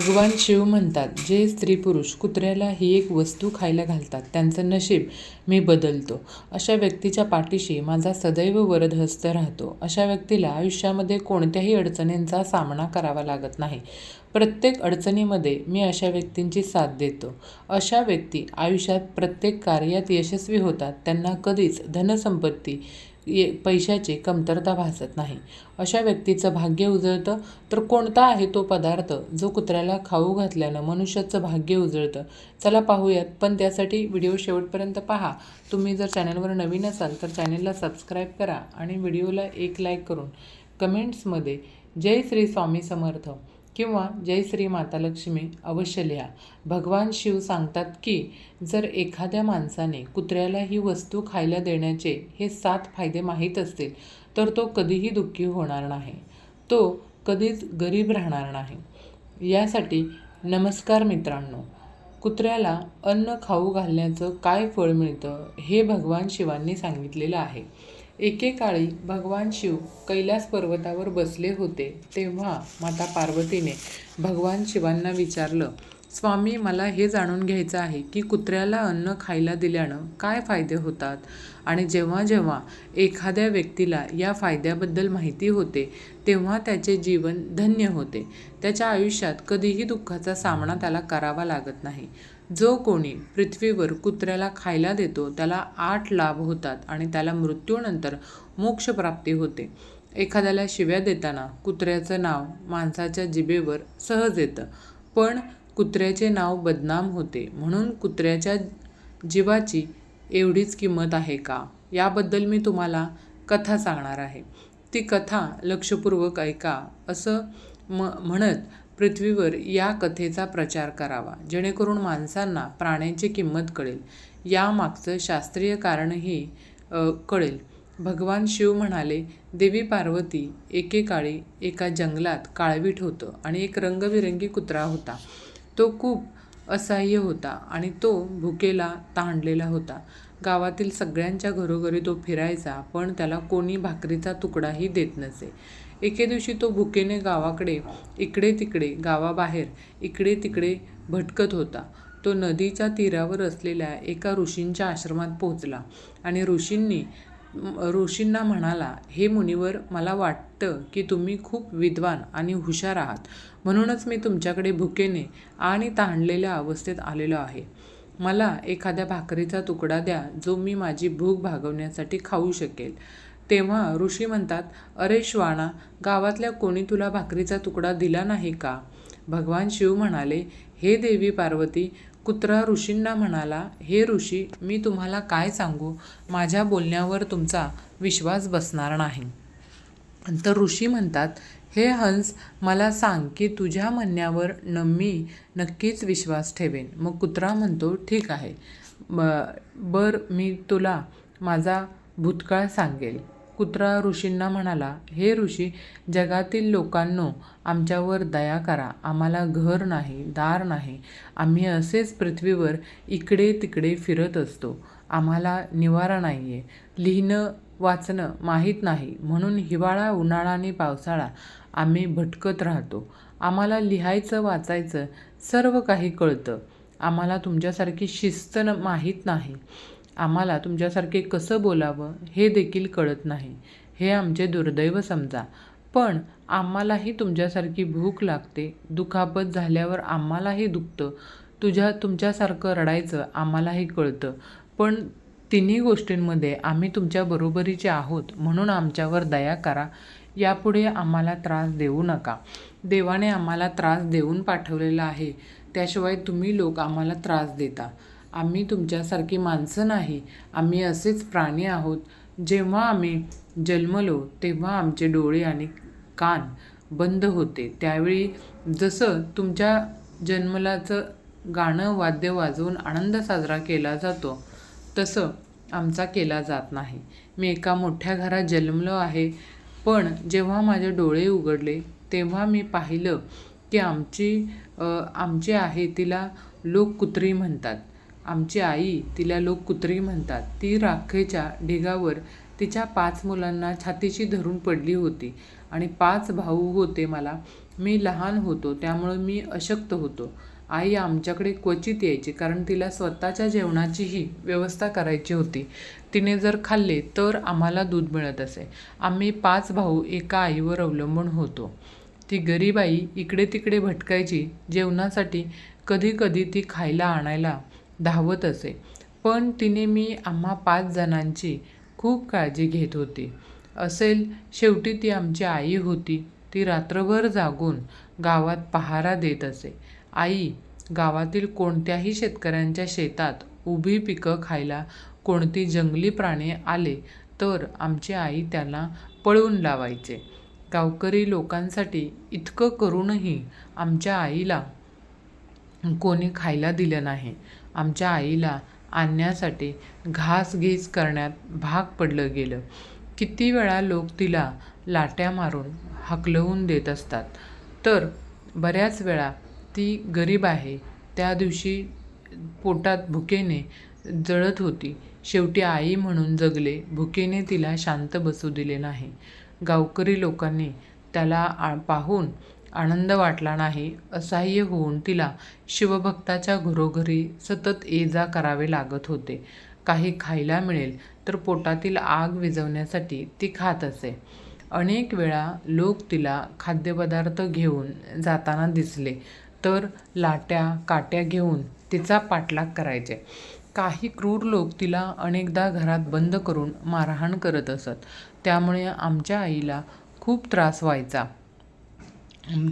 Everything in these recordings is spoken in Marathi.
भगवान शिव म्हणतात जे स्त्री पुरुष कुत्र्याला ही एक वस्तू खायला घालतात त्यांचं नशीब मी बदलतो. अशा व्यक्तीच्या पाठीशी माझा सदैव वरदहस्त राहतो. अशा व्यक्तीला आयुष्यामध्ये कोणत्याही अडचणींचा सामना करावा लागत नाही. प्रत्येक अडचणीमध्ये मी अशा व्यक्तींची साथ देतो. अशा व्यक्ती आयुष्यात प्रत्येक कार्यात यशस्वी होतात. त्यांना कधीच धनसंपत्ती ये पैशाची कमतरता भासत नाही. अशा व्यक्तीचं भाग्य उजळतं तर कोणता आहे तो पदार्थ जो कुत्र्याला खाऊ घातल्यानं मनुष्याचं भाग्य उजळतं? चला पाहूयात पण त्यासाठी व्हिडिओ शेवटपर्यंत पहा. तुम्ही जर चॅनलवर नवीन असाल तर चॅनलला सबस्क्राईब करा आणि व्हिडिओला एक लाईक करून कमेंट्समध्ये जय श्री स्वामी समर्थ. किंवा जय श्री माता लक्ष्मी अवश्य लिहा. भगवान शिव सांगतात की जर एखाद्या माणसाने कुत्र्याला ही वस्तू खायला देण्याचे हे सात फायदे माहीत असतील तर तो कधीही दुःखी होणार नाही. तो कधीच गरीब राहणार नाही. यासाठी नमस्कार मित्रांनो कुत्र्याला अन्न खाऊ घालण्याचं काय फळ मिळतं हे भगवान शिवांनी सांगितलेलं आहे. एकेकाळी भगवान शिव कैलास पर्वतावर बसले होते. तेव्हा माता पार्वतीने भगवान शिवांना विचारलं स्वामी मला हे जाणून घ्यायचं आहे की कुत्र्याला अन्न खायला दिल्यानं काय फायदे होतात? आणि जेव्हा जेव्हा एखाद्या व्यक्तीला या फायद्याबद्दल माहिती होते तेव्हा त्याचे जीवन धन्य होते. त्याच्या आयुष्यात कधीही दुःखाचा सामना त्याला करावा लागत नाही. जो कोणी पृथ्वीवर कुत्र्याला खायला देतो त्याला आठ लाभ होतात आणि त्याला मृत्यूनंतर मोक्षप्राप्ती होते. एखाद्याला शिव्या देताना कुत्र्याचं नाव माणसाच्या जिभेवर सहज येतं. पण कुत्र्याचे नाव बदनाम होते. म्हणून कुत्र्याच्या जीवाची एवढीच किंमत आहे का? याबद्दल मी तुम्हाला कथा सांगणार आहे. ती कथा लक्षपूर्वक ऐका असं म म्हणत पृथ्वीवर या कथेचा प्रचार करावा. जेणेकरून माणसांना प्राण्यांची किंमत कळेल. यामागचं शास्त्रीय कारणही कळेल. भगवान शिव म्हणाले देवी पार्वती एकेकाळी एका जंगलात काळवीट होतं आणि एक रंगबिरंगी कुत्रा होता. तो खूप असह्य होता आणि तो भुकेला तांडलेला होता. गावातील सगळ्यांच्या घरोघरी तो फिरायचा पण त्याला कोणी भाकरीचा तुकडाही देत नसे. एके दिवशी तो भुकेने गावाकडे इकडे तिकडे गावाबाहेर इकडे तिकडे भटकत होता. तो नदीच्या तीरावर असलेल्या एका ऋषींच्या आश्रमात पोहोचला आणि ऋषींनी ऋषींना म्हणाला हे मुनिवर मला वाटतं की तुम्ही खूप विद्वान आणि हुशार आहात. म्हणूनच मी तुमच्याकडे भुकेने आणि ताणलेल्या अवस्थेत आलेलो आहे. मला एखाद्या भाकरीचा तुकडा द्या जो मी माझी भूक भागवण्यासाठी खाऊ शकेल. तेव्हा ऋषी म्हणतात अरे श्वाणा गावातल्या कोणी तुला भाकरीचा तुकडा दिला नाही का? भगवान शिव म्हणाले हे देवी पार्वती कुत्रा ऋषींना म्हणाला हे ऋषी मी तुम्हाला काय सांगू? माझ्या बोलण्यावर तुमचा विश्वास बसणार नाही. तर ऋषी म्हणतात हे हंस मला सांग की तुझ्या म्हणण्यावर न मी नक्कीच विश्वास ठेवेन. मग कुत्रा म्हणतो ठीक आहे ब बर मी तुला माझा भूतकाळ सांगेल. कुत्रा ऋषींना म्हणाला हे ऋषी जगातील लोकांनो आमच्यावर दया करा. आम्हाला घर नाही दार नाही. आम्ही असेच पृथ्वीवर इकडे तिकडे फिरत असतो. आम्हाला निवारा नाही आहे लिहिणं वाचणं माहीत नाही. म्हणून हिवाळा उन्हाळा आणि पावसाळा आम्ही भटकत राहतो. आम्हाला लिहायचं वाचायचं सर्व काही कळतं. आम्हाला तुमच्यासारखी शिस्त माहीत नाही. आम्हाला तुमच्यासारखे कसं बोलावं हे देखील कळत नाही. हे आमचे दुर्दैव समजा. पण आम्हालाही तुमच्यासारखी भूक लागते दुखापत झाल्यावर आम्हालाही दुखतं. तुझ्या तुमच्यासारखं रडायचं आम्हालाही कळतं. पण तिन्ही गोष्टींमध्ये आम्ही तुमच्या बरोबरीचे आहोत म्हणून आमच्यावर दया करा. यापुढे आम्हाला त्रास देऊ नका. देवाने आम्हाला त्रास देऊन पाठवलेला आहे. त्याशिवाय तुम्ही लोक आम्हाला त्रास देता. आम्ही तुमच्यासारखी माणसं नाही. आम्ही असेच प्राणी आहोत. जेव्हा आम्ही जन्मलो तेव्हा आमचे डोळे आणि कान बंद होते. त्यावेळी जसं तुमच्या जन्मलाचं गाणं वाद्य वाजवून आनंद साजरा केला जातो तसं आमचा केला जात नाही. मी एका मोठ्या घरात जन्मलो आहे. पण जेव्हा माझे डोळे उघडले तेव्हा मी पाहिलं की आमची आमची आहे तिला लोक कुत्री म्हणतात. आमची आई तिला लोक कुत्री म्हणतात. ती राखेच्या ढिगावर तिच्या पाच मुलांना छातीशी धरून पडली होती आणि पाच भाऊ होते मला. मी लहान होतो त्यामुळं मी अशक्त होतो. आई आमच्याकडे क्वचित यायची कारण तिला स्वतःच्या जेवणाचीही व्यवस्था करायची होती. तिने जर खाल्ले तर आम्हाला दूध मिळत असे. आम्ही पाच भाऊ एका आईवर अवलंबून होतो. ती गरीब आई इकडे तिकडे भटकायची जेवणासाठी कधी कधी ती खायला आणायला धावत असे पण तिने मी आम्हा पाच जणांची खूप काळजी घेत होती. असेल शेवटी ती आमची आई होती. ती रात्रभर जागून गावात पहारा देत असे. आई गावातील कोणत्याही शेतकऱ्यांच्या शेतात उभी पिकं खायला कोणती जंगली प्राणी आले तर आमची आई त्यांना पळवून लावायचे. गावकरी लोकांसाठी इतकं करूनही आमच्या आईला कोणी खायला दिलं नाही. आमच्या आईला आणण्यासाठी घासघीस करण्यात भाग पडलं गेलं. किती वेळा लोक तिला लाट्या मारून हकलवून देत असतात. तर बऱ्याच वेळा ती गरीब आहे. त्या दिवशी पोटात भुकेने जळत होती. शेवटी आई म्हणून जगले. भुकेने तिला शांत बसू दिले नाही. गावकरी लोकांनी त्याला आ पाहून आनंद वाटला नाही असह्य होऊन तिला शिवभक्ताच्या घरोघरी सतत ये जा करावे लागत होते. काही खायला मिळेल तर पोटातील आग विझवण्यासाठी ती खात असे. अनेक वेळा लोक तिला खाद्यपदार्थ घेऊन जाताना दिसले तर लाट्या काट्या घेऊन तिचा पाठलाग करायचे. काही क्रूर लोक तिला अनेकदा घरात बंद करून मारहाण करत असत त्यामुळे आमच्या आईला खूप त्रास व्हायचा.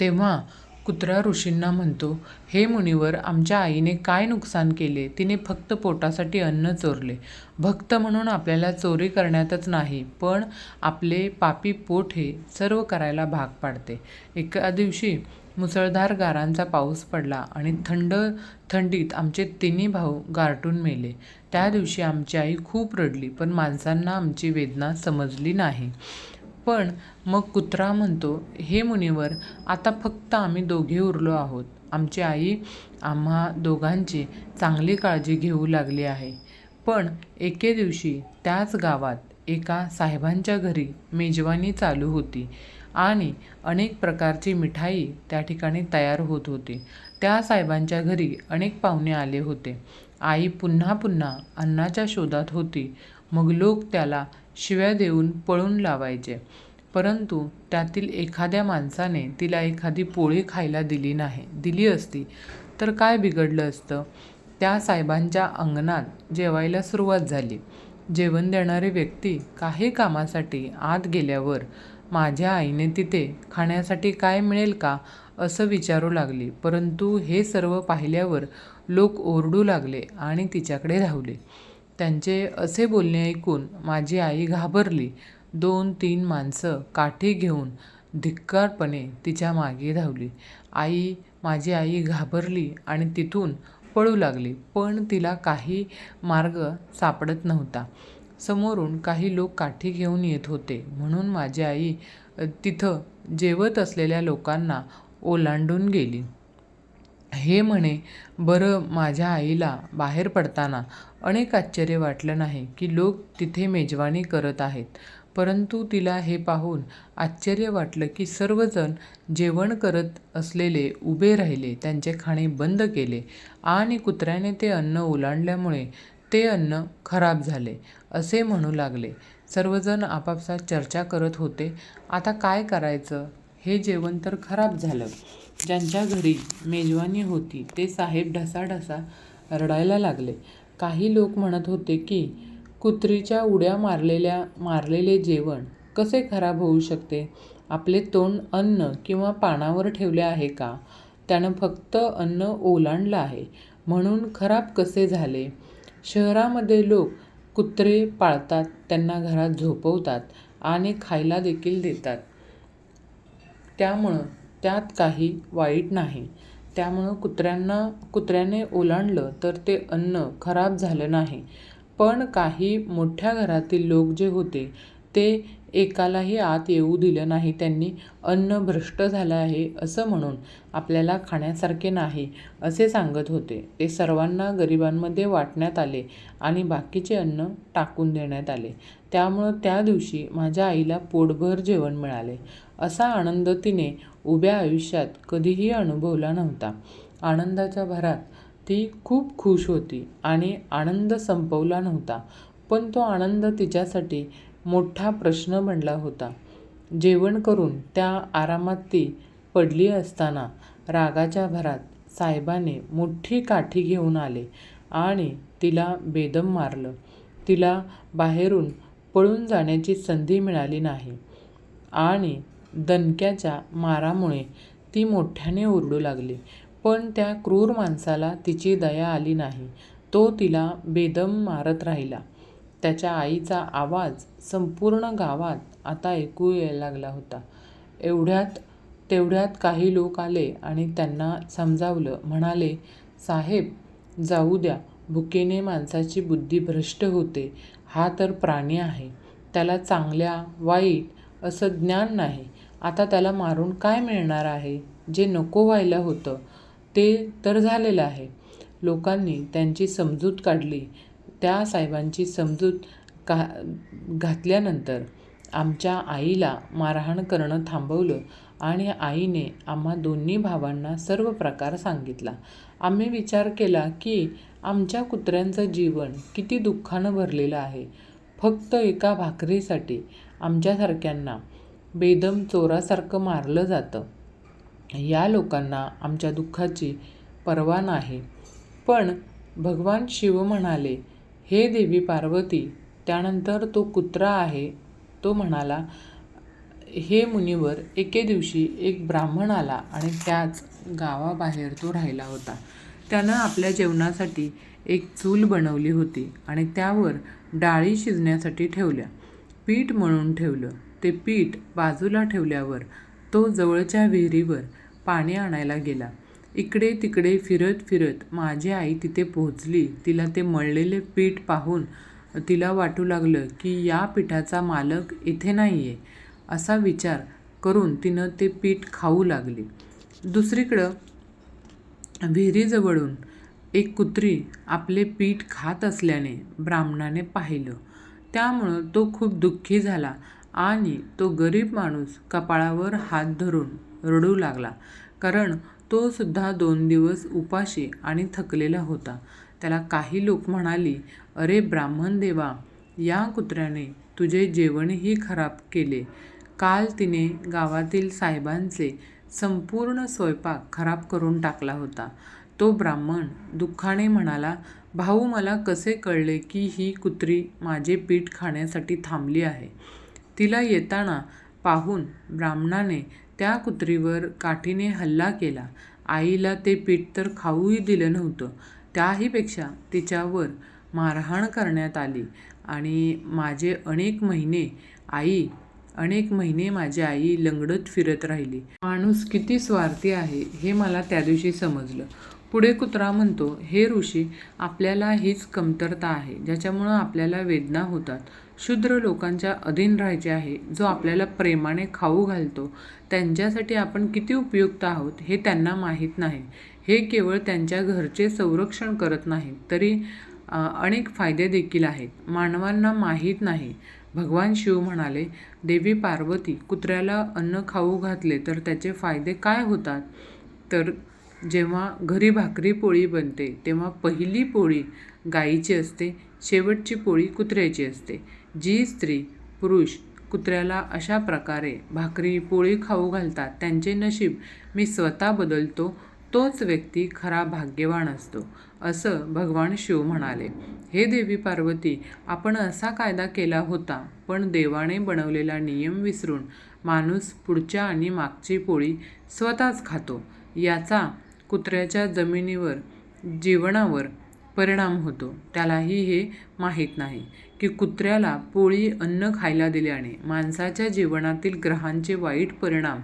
तेव्हा कुत्रा ऋषींना म्हणतो हे मुनिवर आमच्या आईने काय नुकसान केले? तिने फक्त पोटासाठी अन्न चोरले. भक्त म्हणून आपल्याला चोरी करण्यातच नाही पण आपले पापी पोट हे सर्व करायला भाग पाडते. एका दिवशी मुसळधार गारांचा पाऊस पडला आणि थंड थंडीत आमचे तिन्ही भाऊ गारटून मेले. त्या दिवशी आमची आई खूप रडली पण माणसांना आमची वेदना समजली नाही. पण मग कुत्रा म्हणतो हे मुनीवर आता फक्त आम्ही दोघे उरलो आहोत. आमची आई आम्हा दोघांची चांगली काळजी घेऊ लागली आहे. पण एके दिवशी त्याच गावात एका साहेबांच्या घरी मेजवानी चालू होती आणि अनेक प्रकारची मिठाई त्या ठिकाणी तयार होत होती. त्या साहेबांच्या घरी अनेक पाहुणे आले होते. आई पुन्हा पुन्हा अन्नाच्या शोधात होती. मग लोक त्याला शिव्या देऊन पळून लावायचे. परंतु त्यातील एखाद्या माणसाने तिला एखादी पोळी खायला दिली नाही दिली असती. तर काय बिघडलं असतं? त्या साहेबांच्या अंगणात जेवायला सुरुवात झाली. जेवण देणारी व्यक्ती काही कामासाठी आत गेल्यावर माझ्या आईने तिथे खाण्यासाठी काय मिळेल का? असं विचारू लागली. परंतु हे सर्व पाहिल्यावर लोक ओरडू लागले आणि तिच्याकडे धावले. त्यांचे असे बोलणे ऐकून माझी आई घाबरली. दोन तीन माणसं काठी घेऊन धिक्कारपणे तिच्यामागे धावली. आई माझी आई घाबरली आणि तिथून पळू लागली पण तिला काही मार्ग सापडत नव्हता. समोरून काही लोक काठी घेऊन येत होते म्हणून माझी आई तिथं जेवत असलेल्या लोकांना ओलांडून गेली. हे म्हणे बरं माझ्या आईला बाहेर पडताना अनेक आश्चर्य वाटलं नाही की लोक तिथे मेजवानी करत आहेत. परंतु तिला हे पाहून आश्चर्य वाटलं की सर्वजण जेवण करत असलेले उभे राहिले त्यांचे खाणे बंद केले आणि कुत्र्याने ते अन्न ओलांडल्यामुळे ते अन्न खराब झाले असे म्हणू लागले. सर्वजण आपापसात चर्चा करत होते आता काय करायचं? हे जेवण तर खराब झालं. ज्यांच्या घरी मेजवानी होती ते साहेब ढसाढसा रडायला लागले. काही लोक म्हणत होते की कुत्रीच्या उड्या मारलेल्या मारलेले जेवण कसे खराब होऊ शकते? आपले तोंड अन्न किंवा पानावर ठेवले आहे का? त्यानं फक्त अन्न ओलांडलं आहे. म्हणून खराब कसे झाले? शहरामध्ये लोक कुत्रे पाळतात त्यांना घरात झोपवतात आणि खायला देखील देतात. त्यामुळं त्यात काही वाईट नाही. त्यामुळं कुत्र्यांना कुत्र्याने ओलांडलं तर ते अन्न खराब झालं नाही. पण काही मोठ्या घरातील लोक जे होते ते एकालाही आत येऊ दिलं नाही. त्यांनी अन्न भ्रष्ट झालं आहे असं म्हणून आपल्याला खाण्यासारखे नाही असे सांगत होते. ते सर्वांना गरिबांमध्ये वाटण्यात आले आणि बाकीचे अन्न टाकून देण्यात आले. त्यामुळं त्या दिवशी माझ्या आईला पोटभर जेवण मिळाले. असा आनंद तिने उभ्या आयुष्यात कधीही अनुभवला नव्हता. आनंदाच्या भरात ती खूप खुश होती आणि आनंद संपवला नव्हता, पण तो आनंद तिच्यासाठी मोठा प्रश्न बनला होता. जेवण करून त्या आरामात ती पडली असताना रागाच्या भरात साहेबाने मोठी काठी घेऊन आले आणि तिला बेदम मारलं. तिला बाहेरून पळून जाण्याची संधी मिळाली नाही आणि दणक्याच्या मारामुळे ती मोठ्याने ओरडू लागली. पण त्या क्रूर माणसाला तिची दया आली नाही. तो तिला बेदम मारत राहिला. त्याच्या आईचा आवाज संपूर्ण गावात आता ऐकू यायला लागला होता. एवढ्यात तेवढ्यात काही लोक आले आणि त्यांना समजावलं. म्हणाले, साहेब, जाऊ द्या. भुकेने माणसाची बुद्धी भ्रष्ट होते. हा तर प्राणी आहे. त्याला चांगल्या वाईट असं ज्ञान नाही. आता त्याला मारून काय मिळणार आहे? जे नको व्हायला होतं ते तर झालेलं आहे. लोकांनी त्यांची समजूत काढली. त्या साहेबांची समजूत का घातल्यानंतर आमच्या आईला मारहाण करणं थांबवलं आणि आईने आम्हा दोन्ही भावांना सर्व प्रकार सांगितला. आम्ही विचार केला की आमच्या कुत्र्यांचं जीवन किती दुःखानं भरलेलं आहे. फक्त एका भाकरीसाठी आमच्यासारख्यांना बेदम चोरासारखं मारलं जातं. या लोकांना आमच्या दुःखाची पर्वा नाही. पण भगवान शिव म्हणाले, हे देवी पार्वती. त्यानंतर तो कुत्रा आहे तो म्हणाला, हे मुनीवर एके दिवशी एक ब्राह्मण आला आणि त्याच गावाबाहेर तो राहिला होता. त्यानं आपल्या जेवणासाठी एक चूल बनवली होती आणि त्यावर डाळी शिजण्यासाठी ठेवल्या. पीठ म्हणून ठेवलं. ते पीठ बाजूला ठेवल्यावर तो जवळच्या विहिरीवर पाणी आणायला गेला. इकडे तिकडे फिरत फिरत माझी आई तिथे पोहोचली. तिला ते मळलेले पीठ पाहून तिला वाटू लागलं की या पीठाचा मालक इथे नाहीये, असा विचार करून तिनं ते पीठ खाऊ लागली. दुसरीकडं विहिरीजवळून एक कुत्री आपले पीठ खात असल्याने ब्राह्मणाने पाहिलं. त्यामुळं तो खूप दुःखी झाला आणि तो गरीब माणूस कपाळावर हात धरून रडू लागला. कारण तो सुद्धा दोन दिवस उपाशी आणि थकलेला होता. त्याला काही लोक म्हणाली, अरे ब्राह्मणदेवा, या कुत्र्याने तुझे जेवणही खराब केले. काल तिने गावातील साहेबांचे संपूर्ण स्वयंपाक खराब करून टाकला होता. तो ब्राह्मण दुःखाने म्हणाला, भाऊ, मला कसे कळले की ही कुत्री माझे पीठ खाण्यासाठी थांबली आहे? तिला येताना पाहून ब्राह्मणाने त्या कुत्रीवर काठीने हल्ला केला. आईला ते पीठ तर खाऊही दिलं नव्हतं. त्याहीपेक्षा तिच्यावर मारहाण करण्यात आली आणि माझे अनेक महिने आई अनेक महिने माझी आई लंगडत फिरत राहिली. माणूस किती स्वार्थी आहे हे मला त्या दिवशी समजलं. पुढे कुत्रा म्हणतो, हे ऋषी, आपल्याला हीच कमतरता आहे, ज्याच्यामुळं आपल्याला वेदना होतात. शूद्र लोकांच्या अधीन राहायचे आहे. जो आपल्याला प्रेमाने खाऊ घालतो, त्यांच्यासाठी आपण किती उपयुक्त आहोत हे त्यांना माहीत नाही. हे केवळ त्यांच्या घरचे संरक्षण करत नाही तरी अनेक फायदे देखील आहेत, मानवांना माहीत नाही. भगवान शिव म्हणाले, देवी पार्वती, कुत्र्याला अन्न खाऊ घातले तर त्याचे फायदे काय होतात? तर जेव्हा घरी भाकरी-पोळी बनते तेव्हा पहिली पोळी गाईची असते, शेवटची पोळी कुत्र्याची असते. जी स्त्री पुरुष कुत्र्याला अशा प्रकारे भाकरी-पोळी खाऊ घालतात त्यांचे नशीब मी स्वतः बदलतो, तोच व्यक्ती खरा भाग्यवान असतो, असं भगवान शिव म्हणाले. हे देवी पार्वती, आपण असा कायदा केला होता, पण देवाने बनवलेला नियम विसरून माणूस पुढच्या आणि मागची पोळी स्वतःच खातो. याचा कुत्र्याच्या जमिनीवर जीवनावर परिणाम होतो. त्यालाही हे माहीत नाही की कुत्र्याला पोळी अन्न खायला दिल्याने माणसाच्या जीवनातील ग्रहांचे वाईट परिणाम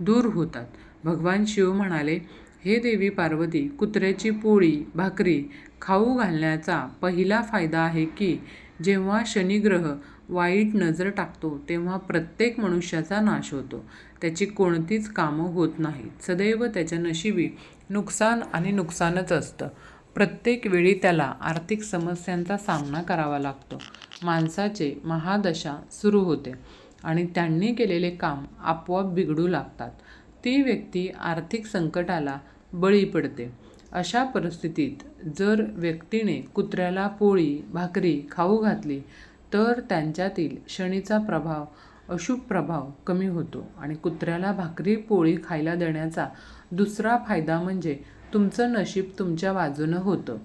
दूर होतात. भगवान शिव म्हणाले, हे देवी पार्वती, कुत्र्याची पोळी भाकरी खाऊ घालण्याचा पहिला फायदा आहे की जेव्हा शनिग्रह वाईट नजर टाकतो तेव्हा प्रत्येक मनुष्याचा नाश होतो. त्याची कोणतीच कामं होत नाहीत. सदैव त्याच्या नशिबी नुकसान आणि नुकसानच असतं. प्रत्येक वेळी त्याला आर्थिक समस्यांचा सामना करावा लागतो. माणसाचे महादशा सुरू होते आणि त्यांनी केलेले काम आपोआप बिघडू लागतात. ती व्यक्ती आर्थिक संकटाला बळी पडते अशा परिस्थितीत जर व्यक्तीने कुत्र्याला पोळी भाकरी खाऊ घातली तर त्यांच्यातील शनीचा प्रभाव अशुभ प्रभाव कमी होतो आणि कुत्र्याला भाकरी पोळी खायला देण्याचा दुसरा फायदा म्हणजे तुमचं नशीब तुमच्या बाजूनं होतं.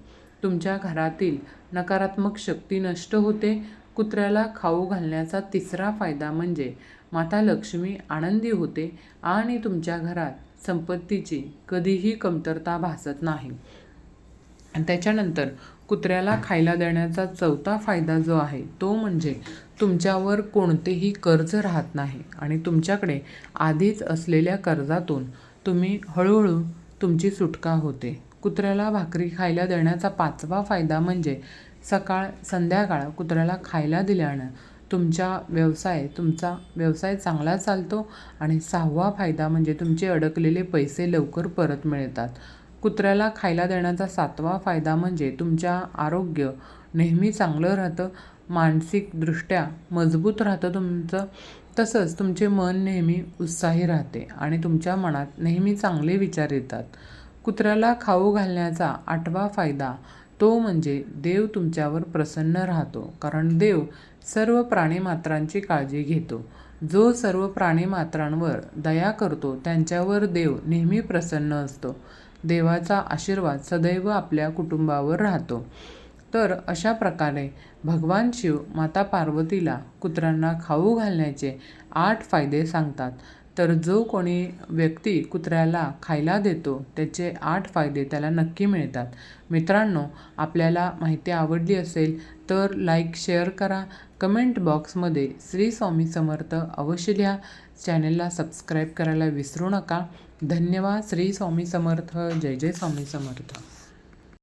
तुमच्या घरातील नकारात्मक शक्ती नष्ट होते. कुत्र्याला खाऊ घालण्याचा तिसरा फायदा म्हणजे माता लक्ष्मी आनंदी होते आणि तुमच्या घरात संपत्तीची कधीही कमतरता भासत नाही. त्याच्यानंतर कुत्र्याला खायला देण्याचा चौथा फायदा जो आहे तो म्हणजे तुमच्यावर कोणतेही कर्ज राहत नाही आणि तुमच्याकडे आधीच असलेल्या कर्जातून तुम्ही हळूहळू तुमची सुटका होते. कुत्र्याला भाकरी खायला देण्याचा पाचवा फायदा म्हणजे सकाळ संध्याकाळ कुत्र्याला खायला दिल्यानं तुमच्या व्यवसाय तुमचा व्यवसाय चांगला चालतो आणि सहावा फायदा म्हणजे तुमचे अडकलेले पैसे लवकर परत मिळतात. कुत्र्याला खायला देण्याचा सातवा फायदा म्हणजे तुमच्या आरोग्य नेहमी चांगलं राहतं मानसिकदृष्ट्या मजबूत राहतं तुमचं तसंच तुमचे मन नेहमी उत्साही राहते आणि तुमच्या मनात नेहमी चांगले विचार येतात. कुत्र्याला खाऊ घालण्याचा आठवा फायदा तो म्हणजे देव तुमच्यावर प्रसन्न राहतो कारण देव सर्व प्राणीमात्रांची काळजी घेतो. जो सर्व प्राणीमात्रांवर दया करतो त्यांच्यावर देव नेहमी प्रसन्न असतो. देवाचा आशीर्वाद सदैव आपल्या कुटुंबावर राहतो. तर अशा प्रकारे भगवान शिव माता पार्वतीला कुत्र्यांना खाऊ घालण्याचे आठ फायदे सांगतात. तर जो कोणी व्यक्ती कुत्र्याला खायला देतो त्याचे आठ फायदे त्याला नक्की मिळतात. मित्रांनो आपल्याला माहिती आवडली असेल तर लाईक शेअर करा. कमेंट बॉक्समध्ये श्री स्वामी समर्थ अवश्य लिहा. चॅनलला सबस्क्राईब करायला विसरू नका. धन्यवाद. श्री स्वामी समर्थ. जय जय स्वामी समर्थ.